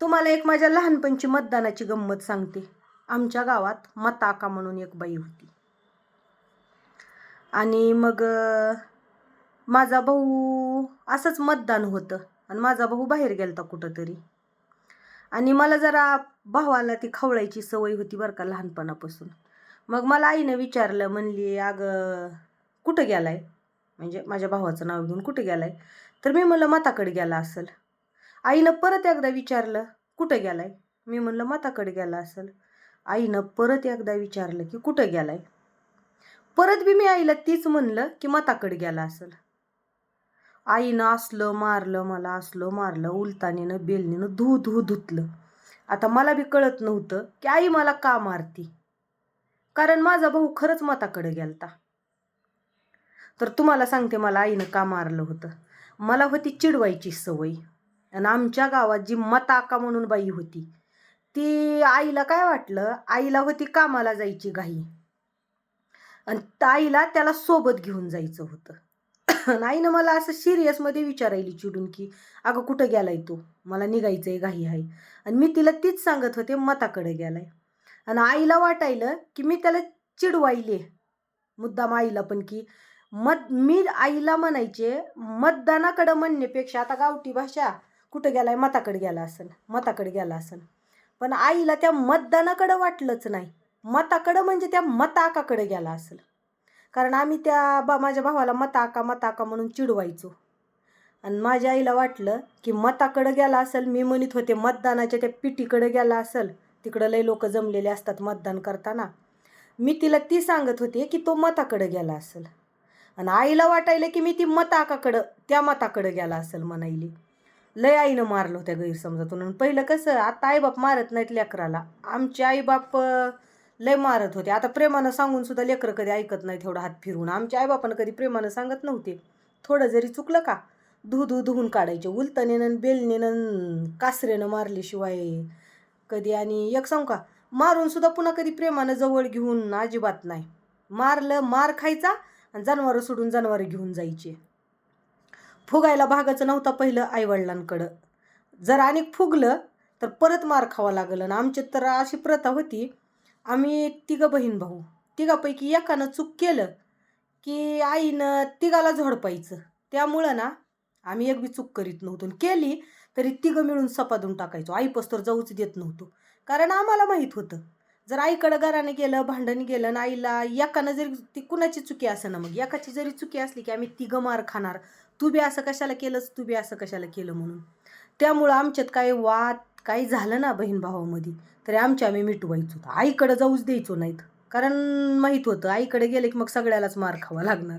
तुम्हाला एक माझ्या लहानपणची मतदानाची गंमत सांगते. आमच्या गावात मताका म्हणून एक बाई होती. आणि मग माझा भाऊ असंच मतदान होतं आणि माझा भाऊ बाहेर गेलता कुठंतरी. आणि मला जरा भावाला ती खवळायची सवय होती बरं का लहानपणापासून. मग मला आईनं विचारलं म्हणली अगं कुठं गेलाय? म्हणजे माझ्या भावाचं नाव घेऊन कुठं गेलाय? तर मी म्हणलं मताकडे गेला असेल. आईनं परत एकदा विचारलं कुठं गेलाय? मी म्हणलं माताकडे गेला असेल. आईनं परत एकदा विचारलं की कुठं गेलाय? परत बी मी आईला तीच म्हणलं की माताकडे गेला असेल. आईनं असलं मारलं मला असलं मारलं उलतानीनं बेलनीनं धू धू धुतलं. आता मला बी कळत नव्हतं की आई मला का मारती? कारण माझा भाऊ खरंच माताकडे गेलता. तर तुम्हाला सांगते मला आईनं का मारलं होतं? मला होती चिडवायची सवय. आणि आमच्या गावात जी मताका म्हणून बाई होती ती आईला काय वाटलं? आईला होती कामाला जायची घाई. आणि त्या आईला त्याला सोबत घेऊन जायचं होतं. आईनं मला असं सिरियसमध्ये विचारायली चिडून की अगं कुठं गेलाय तू? मला निघायचं आहे घाई आहे. आणि मी तिला तीच सांगत होते मताकडे गेलाय. आणि आईला वाटायलं की मी त्याला चिडवायले. मुद्दाम आईला पण की मत मी आईला म्हणायचे मतदानाकडं म्हणण्यापेक्षा आता गावठी भाषा कुठं गेला आहे मताकडे गेला असन. मताकडे गेला असन. पण आईला त्या मतदानाकडं वाटलंच नाही. मताकडं म्हणजे त्या मताकाकडे गेला असेल. कारण आम्ही त्या बा माझ्या भावाला मताका मताका म्हणून चिडवायचो. आणि माझ्या आईला वाटलं की मताकडं गेला असेल मी म्हणत होते मतदानाच्या त्या पिटीकडं गेला असेल तिकडं लय लोक जमलेले असतात मतदान करताना. मी तिला ती सांगत होते की तो मताकडं गेला असेल. आणि आईला वाटायलं की मी ती मताकाकडं त्या मताकडं गेला असेल म्हणायली. लय आईनं मारलं होत्या गैरसमजातून. आणि पहिलं कसं आता आईबाप मारत नाहीत लेकराला. आमचे आईबाप लय मारत होते. आता प्रेमानं सांगून सुद्धा लेकरं कधी ऐकत नाही एवढा हात फिरून आमच्या आईबापानं कधी प्रेमानं सांगत नव्हते. थोडं जरी चुकलं का धू धू धुवून काढायचे. उलतनेनं बेलनेनं कासरेनं मारल्याशिवाय कधी. आणि एक सांगू का मारून सुद्धा पुन्हा कधी प्रेमानं जवळ घेऊन अजिबात नाही. मारलं मार खायचा आणि जनावरं सोडून जनावरं घेऊन जायचे. फुगायला भागाचं नव्हता पहिलं आईवडिलांकडं. जर आणि फुगलं तर परत मार खावा लागलं. आणि आमची तर अशी प्रथा होती आम्ही तिघं बहीण भाऊ. तिघापैकी एकानं चूक केलं की आईनं तिघाला झोडपायचं. त्यामुळं ना आम्ही एक बी चूक करीत नव्हतो. आणि केली तरी तिघं मिळून सपादून टाकायचो. आई तर जाऊच देत नव्हतो. कारण आम्हाला माहीत होतं. जर आईकडं घराने गेलं भांडण गेलं ना आईला एकानं जरी ती कुणाची चुकी असं ना मग एकाची जरी चुकी असली की आम्ही तिघं मार खाणार तू बी असं कशाला केलंस? तू बी असं कशाला केलं म्हणून? त्यामुळं आमच्यात काही वाद काही झालं ना बहीण भावामध्ये तरी आमच्या आम्ही मिटवायचो. आईकडं जाऊच द्यायचो नाहीत. कारण माहीत होतं आईकडे गेले की मग सगळ्यालाच मार खावा लागणार.